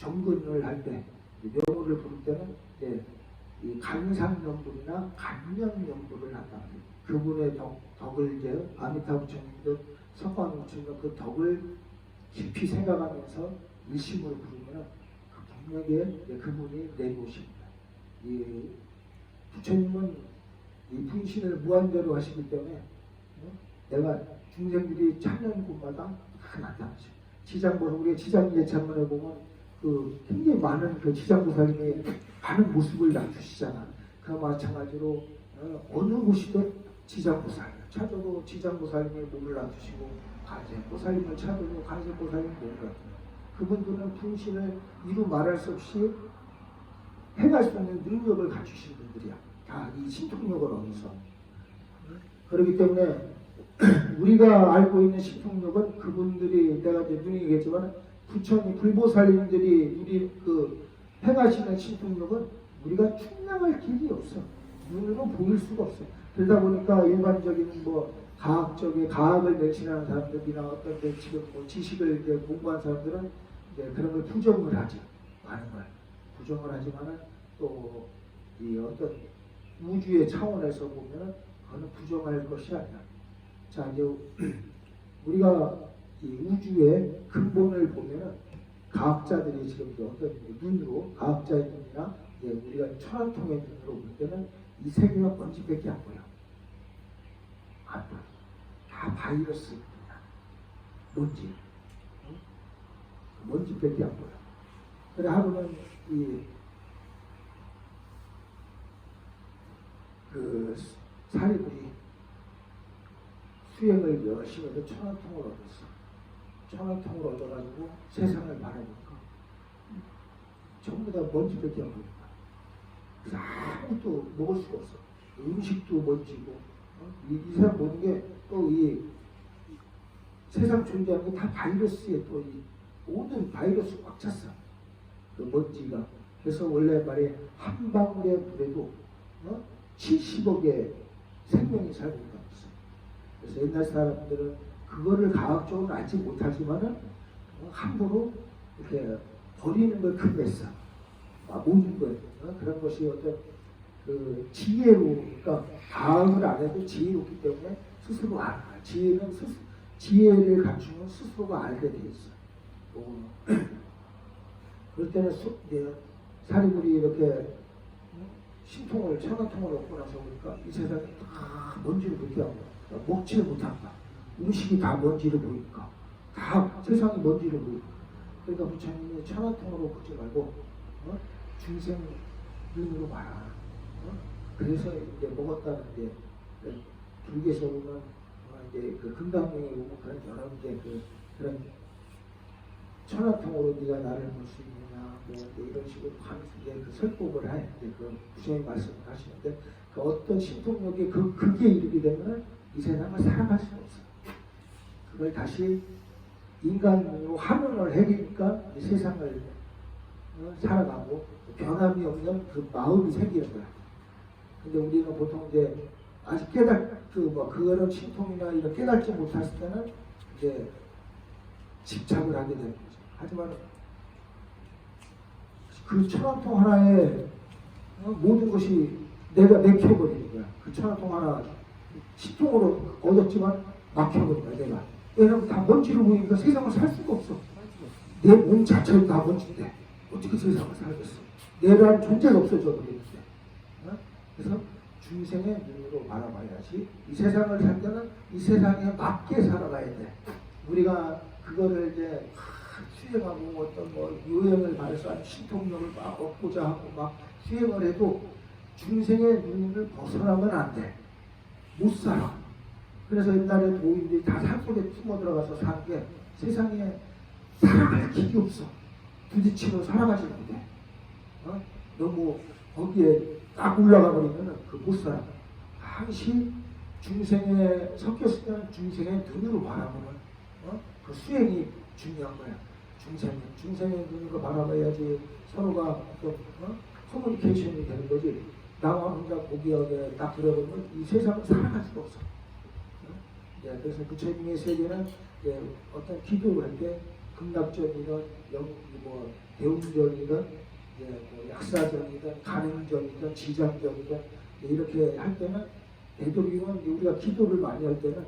정근을 할 때 명호를 부를 때는 이제 이 간상명불이나 간명명불을 한다. 그분의 덕, 덕을 이제 아미타 부처님도 석관 부처님도 그 덕을 깊이 생각하면서 일심으로 부르면 그 이제 그분이 내 곳입니다. 이 부처님은 이 분신을 무한대로 하시기 때문에 어? 내가 중생들이 찾는 곳마다 다 나타나죠. 지장보살 우리 지장제 참문에 보면 그 굉장히 많은 그 지장보살님의 많은 모습을 낮추시잖아. 그 마찬가지로 어, 어느 곳이든 지장보살 찾아도 지장보살님의 몸을 낮추시고 가제보살님을 찾아도 가제보살님 몸을 낮추고 그분들은 분신을 이루 말할 수 없이 해갈 수 있는 능력을 갖추신 분들이야. 다 이 신통력을 얻어서. 그렇기 때문에 우리가 알고 있는 신통력은 그분들이 내가 이제 눈이 얘기했지만 부처님 불보살님들이 우리 그 행하시는 신통력은 우리가 충량할 길이 없어. 눈으로 보일 수가 없어. 그러다 보니까 일반적인 뭐 과학적인 과학을 매칭하는 사람들이나 어떤 데 지금 뭐 지식을 이제 공부한 사람들은 이제 그런 걸 부정을 하죠. 많은 걸 부정을 하지만은 또 이 어떤 우주의 차원에서 보면은 그거는 부정할 것이 아니야. 자 이제 우리가 이 우주의 근본을 보면은 과학자들이 지금 이제 어떤 눈으로 과학자의 눈이나 이제 우리가 천안통의 눈으로 볼 때는 이 세계가 먼지밖에 안 보여. 안 보여. 다 바이러스입니다. 먼지. 응? 먼지밖에 안 보여. 그래 하루는 이 그 사리들이 수행을 열심히 해서 천원통을 얻었어. 천원통을 얻어가지고 세상을 바라보니까 전부 다 먼지밖에 안 보니까 그래서 아무것도 먹을 수가 없어. 음식도 먼지고 어? 이, 이 사람 보는 게 또 이 세상 존재하는 게 다 바이러스에 또 이 모든 바이러스 꽉 찼어. 그 먼지가. 그래서 원래 말에 한 방울의 물에도 어? 70억의 생명이 살고 있다고 했어요. 그래서 옛날 사람들은 그거를 과학적으로 알지 못하지만은 어, 함부로 이렇게 버리는 걸 큰댔어. 아, 모든 걸 어? 그런 것이 어떤 그 지혜로 그러니까 과학을 안 해도 지혜롭기 때문에 스스로 알아. 지혜는 스스, 지혜를 갖추면 스스로가 알게 돼 있어. 어. 그럴 때는 수, 이제 사리불이 이렇게 신통을 천하통을 얻고 나서 보니까 이 세상에 다 먼지를 느끼하고 먹지를 못한다. 음식이 다 먼지를 보이니까 다 세상이 먼지를 보이니까 그러니까 부처님이 천하통으로 보지 말고 어? 중생 눈으로 봐라. 어? 그래서 이제 먹었다는데 그 불교에서 보면 어, 이제 그 금강경에 보면 그런 여러 이제 그 그런 천하통으로 네가 나를 볼 수 있느냐 뭐 이런 식으로 하면서 이제 그 설법을 해 이제 그 부처님 말씀을 하시는데 그 어떤 신통력이 그 극에 이르게 되면은 이 세상을 살아갈 수가 없어. 그걸 다시 인간으로 환원을 해니까 이 세상을 어, 살아가고 변함이 없는 그 마음이 생기는 거야. 근데 우리는 보통 이제 아직 깨닫 그뭐 그거는 신통이나 이런 깨닫지 못했을 때는 이제 집착을 하게 되는 거죠. 하지만 그 천원통 하나에 어, 모든 것이 내가 맥혀버리는 거야. 그 천원통 하나 신통으로 얻었지만 막혀버린다 내가. 왜냐면 다 먼지로 보이니까 세상을 살 수가 없어. 내 몸 자체도 다 먼지인데 어떻게 세상을 살겠어? 내라는 존재가 없어져 버리는데. 어? 그래서 중생의 눈으로 바라봐야지. 이 세상을 살 때는 이 세상에 맞게 살아가야 돼. 우리가 그거를 이제 수행하고 어떤 뭐 요행을 발휘한 신통력을 막 얻고자 하고 막 수행을 해도 중생의 눈을 벗어나면 안 돼. 못 살아. 그래서 옛날에 도인들이 다 산속에 숨어 들어가서 사는 게 세상에 살아갈 길이 없어. 부딪히고 살아가지 못해. 어? 너무 거기에 딱 올라가 버리면 그못 살아. 항시 중생에 때는 중생의 눈으로 바라보는 어? 그 수행이 중요한 거야. 중생, 중생의 눈으로 바라봐야지 서로가 어떤 어? 커뮤니케이션이 되는 거지. 나와 혼자 고귀하게 딱 그려보면 이 세상은 살아갈 수가 없어. 어? 예, 그래서 부처님의 세계는 예, 어떤 기도를 할때 극락전 이런 영, 뭐 대웅전이든 예, 뭐 약사전이든 간행전이든 지장전이든 이렇게 할 때는 되도록이면 우리가 기도를 많이 할 때는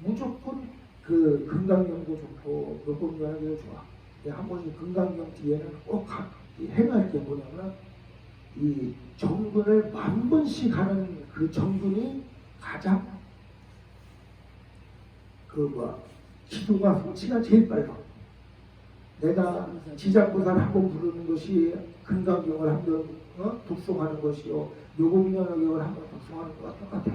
무조건 그 금강경도 좋고 요금연하기도 좋아. 근데 한 번씩 금강경 뒤에는 꼭 가- 이 행할 게 뭐냐면 이 정근을 만 번씩 하는 그 정근이 가장 그 뭐야 기도가 성취가 제일 빨라. 내가 지장보살 한번 부르는 것이 금강경을 한번 어? 독송하는 것이요 요금연하경을 한번 독송하는 거와 똑같아.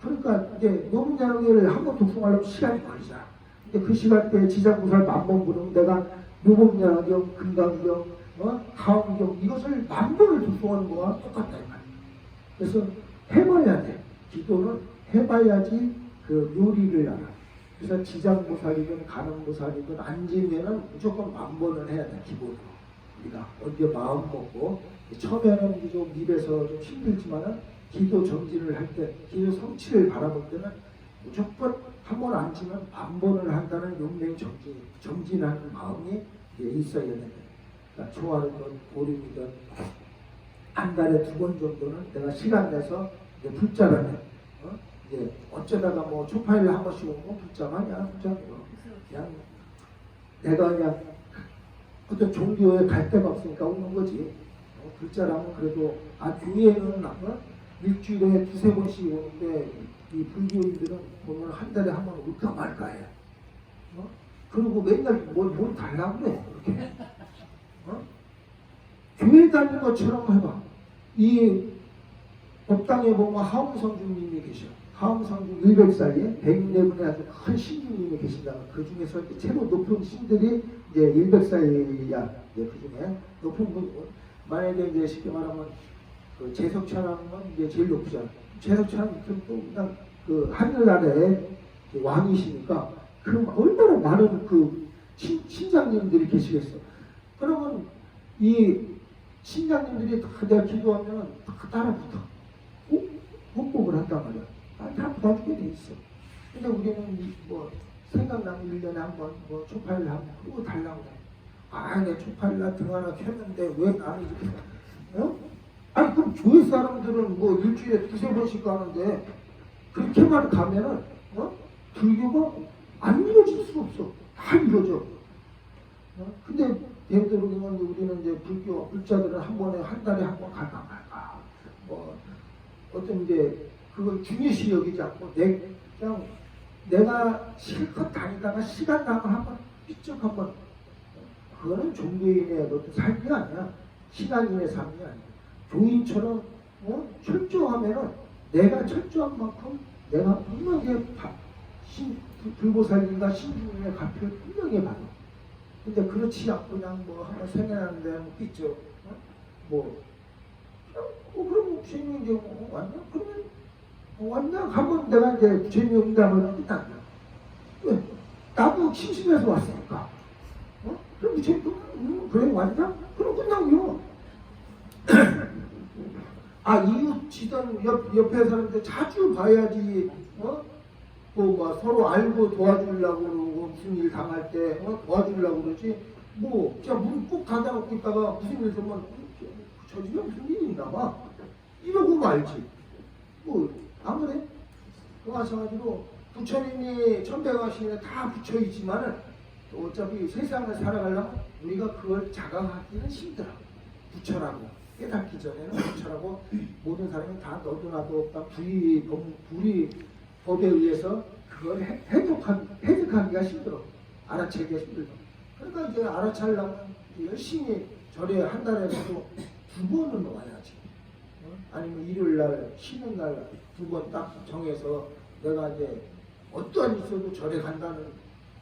그러니까 이제 요금연하경을 한번 독송하려면 시간이 걸리잖아. 근데 그 시간대에 지장보살 만번 부르면 내가 요금연하경, 금강경, 어? 가음경 이것을 만 번을 독송하는 거와 똑같다. 그래서 해봐야 돼. 기도는 해봐야지 그 요리를 알아. 그래서 지장보살이든 가능보살이든 앉으면은 무조건 만 번은 해야 돼 기본으로. 우리가 언제 마음 먹고 처음에는 좀 입에서 좀 힘들지만은 기도 정진을 할 때, 기도 성취를 바라볼 때는 무조건 한 번 앉으면 만 번을 한다는 용맹 정진, 정진하는 마음이 있어야 된다. 그러니까 초하루든 보름이든 한 달에 두 번 정도는 내가 시간 내서 이제 불자라면 어? 이제 어쩌다가 뭐 초파일 한 번씩 오면 불자마냐 불자고 그냥 내가 그냥 어떤 종교에 갈 데가 없으니까 오는 거지 어, 불자라면 그래도 아 교회는 어? 일주일에 두세 번씩 오는데 이 불교인들은 보면 한 달에 한 번 올까 말까 해 어? 그리고 맨날 뭘, 뭘 달라고 그렇게 어? 교회 다니는 것처럼 해봐. 이 법당에 보면 하웅성 주님이 계셔. 하웅성주 100살에 104분의 아주 큰 신주님이 계신다. 그 중에서 최고 높은 신들이 이제 100살이야. 이제 그 중에 높은 분, 만약에 이제 쉽게 말하면 그 제석천왕은 이제 제일. 제석천왕 또 그냥 그 하늘나라의 그 왕이시니까 그 얼마나 많은 그 신, 신장님들이 계시겠어. 그러면 이 신장님들이 다 내가 기도하면 다 따라붙어. 꼭 헌법을 한단 말이야. 아, 다 도와주게 돼 있어. 근데 우리는 이뭐 생각나면 1년에 한 번 뭐 초파일 그거 달라고 해. 아, 내 초파일 날등 하나 켰는데 왜 나는 이렇게 어? 아니 그럼 교회 사람들은 뭐 일주일에 두세 번씩 가는데 그렇게만 가면은 어? 불교가 안 이루어질 수 없어. 다 이루어져. 어? 근데 되도록이면 우리는 이제 불교 불자들은 한 번에 한 달에 한 번 갈까 말까 뭐 어떤 이제 그걸 중요시 여기지 않고 내 그냥 내가 실컷 다니다가 시간 나면 한번 삐쩍 한번 그거는 종교인의 어떤 삶이 아니야 신앙인의 삶이 아니야 교인처럼 어? 철저하면은 내가 철저한 만큼 내가 분명히 바- 신, 불보살님과 신주님의 갚을 분명히 받아 근데 그렇지 않고 그냥 뭐 한번 생각하는데 뭐 있죠. 어? 뭐 어 그럼 주님이 이제 뭐 왔냐? 그러면 하면 내가 이제 응답을 끝난다. 왜? 나도 심심해서 왔으니까. 어? 그럼 주님 음, 그래 왔냐? 그럼 끝나고요. 아 이웃 지던 옆 옆에 사람들 자주 봐야지. 어? 또뭐 서로 알고 도와주려고 그러고 무슨 일 당할 때 어? 도와주려고 그러지 뭐 그냥 문꼭 닫아놓고 있다가 무슨 일 저, 저 집에 무슨 일이 있나 봐 이러고 말지 뭐 안 그래? 그 마찬가지로 부처님이 천백하시에 다또 어차피 세상을 살아가려면 우리가 그걸 자각하기는 힘들어 부처라고 깨닫기 전에는 부처라고 모든 사람이 다 너도 나도 없다 불이 법, 불이 법에 의해서 그걸 해- 해독하기, 해석하기가 힘들어. 알아채기가 힘들어. 그러니까 이제 알아차려면 열심히 절에 한 달에서도 두 번은 와야지. 어? 아니면 일요일 날, 쉬는 날 두 번 딱 정해서 내가 이제 어떠한 있어도 절에 간다는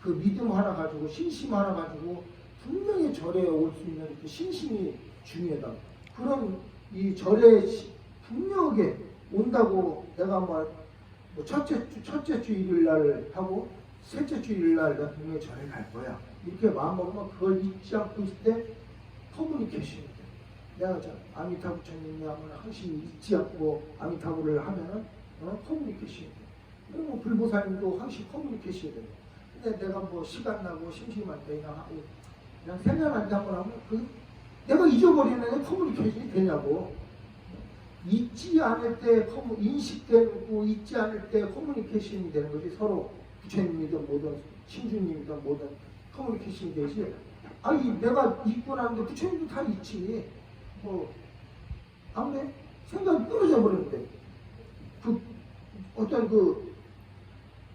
그 믿음 하나 가지고 신심 하나 가지고 분명히 절에 올 수 있는 그 신심이 중요하다. 그런 이 절에 시- 분명하게 온다고 내가 뭐뭐 첫째 주 첫째 주 일요일 날 하고 셋째 주 일요일 날 내가 분명히 절에 갈 거야. 이렇게 마음 먹으면 그걸 잊지 않고 있을 때 커뮤니케이션이 돼. 내가 저 아미타 부처님이 하면 항상 잊지 않고 아미타부를 하면은 어, 커뮤니케이션이 돼. 그리고 불보살님도 항상 커뮤니케이션이 돼. 근데 내가 뭐 시간 나고 심심할 때 그냥 하고 그냥 생각난다고 하면 그 내가 잊어버리는 애 커뮤니케이션이 되냐고. 잊지 않을 때 커뮤, 인식되고 잊지 않을 때 커뮤니케이션이 되는 거지 서로 부처님이든 뭐든 신주님이든 뭐든 커뮤니케이션이 되지. 아니 내가 잊고 나는데 부처님도 다 잊지. 뭐 아무래 생각이 끊어져 버렸는데 그 어떤 그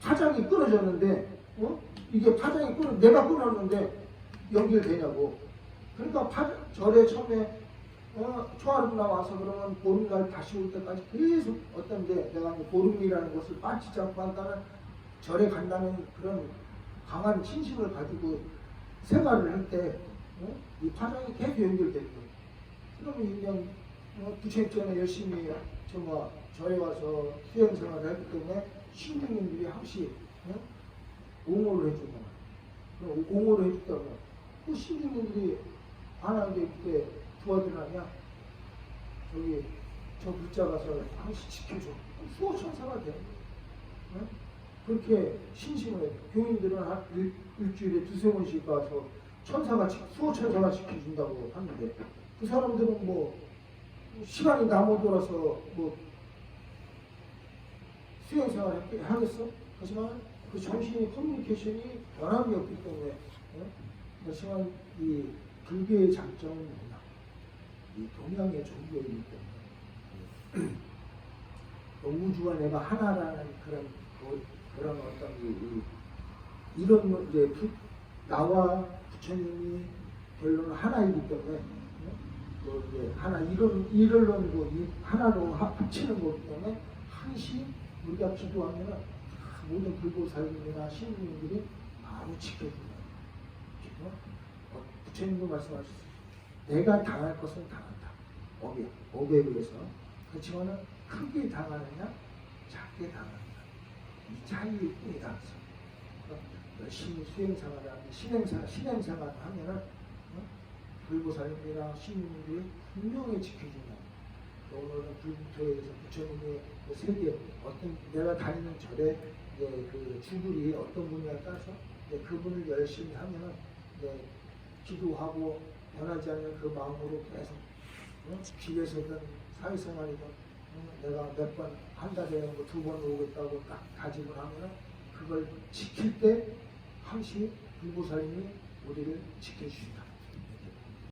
파장이 끊어졌는데 어? 이게 파장이 끊어 내가 끊었는데 연결되냐고. 그러니까 파, 절에 처음에 어, 초하루 나와서 그러면 보름날 다시 올 때까지 계속 어떤데 내가 이제 보름이라는 것을 빠지지 않고 한다는 절에 간다는 그런 강한 신심을 가지고 생활을 할 때 어? 이 파장이 계속 연결되는 거예요. 그러면 그냥 어, 부처님처럼 열심히 정말 절에 와서 수행 생활을 했기 때문에 신중님들이 항시 어? 옹호를 거예요. 옹호를 해줬다고. 그 신중님들이 안 하는데 그때 도와주느냐? 저기 저 글자 가서 항시 지켜줘. 수호천사가 돼. 어? 그렇게 신심을 해. 교인들은 한 일, 일주일에 두세 번씩 가서 천사가 지- 수호천사가 지켜준다고 하는데 그 사람들은 뭐 시간이 남아 돌아서 뭐 수행 생활 하겠어? 하지만 그 정신이 커뮤니케이션이 변함이 없기 때문에 어? 하지만 이 불교의 장점은 뭐냐? 이 동양의 종교이기 때문에 또 우주와 내가 하나라는 그런 그, 그런 어떤 이, 이, 이런 뭐 이제 부, 나와 부처님이 결론은 하나이기 때문에 이제 하나 이런 이를론 이 하나로 합- 합치는 거기 때문에 항시 우리가 기도하면 모든 불보살님이나 신님들이 바로 지켜준다. 어? 어, 부처님도 말씀하셨어요. 내가 당할 것은 당한다. 업에, 업에 의해서. 그렇지만은 크게 당하느냐, 작게 당하느냐. 이 차이일 뿐이다. 그래서 열심히 수행생활을 하는 신행생활, 신행생활을 하면은 어? 불보살님이나 신님들이 분명히 지켜준다. 오늘은 불부터에서 부처님의 그 세계 어떤 내가 다니는 절에 이제 그 주불이 어떤 분야에 따라서 이제 그분을 열심히 하면은 이제 기도하고 변하지 않는 그 마음으로 계속 어? 집에서든 사회생활이든 어? 내가 몇 번 한 달에 뭐 두번 오겠다고 딱 다짐을 하면은 그걸 지킬 때 항시 불보살님이 우리를 지켜주신다.